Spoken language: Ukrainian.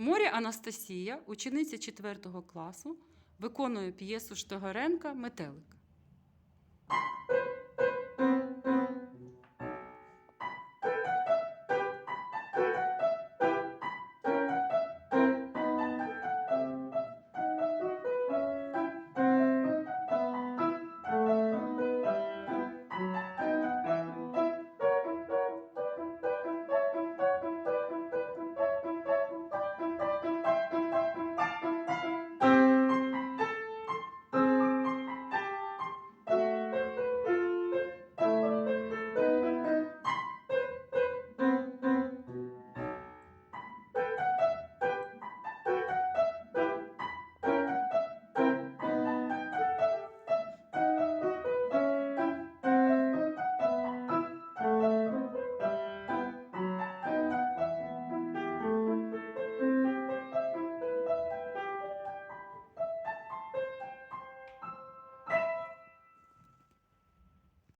Морі Анастасія, учениця 4 класу, виконує п'єсу Штогоренка Метелик.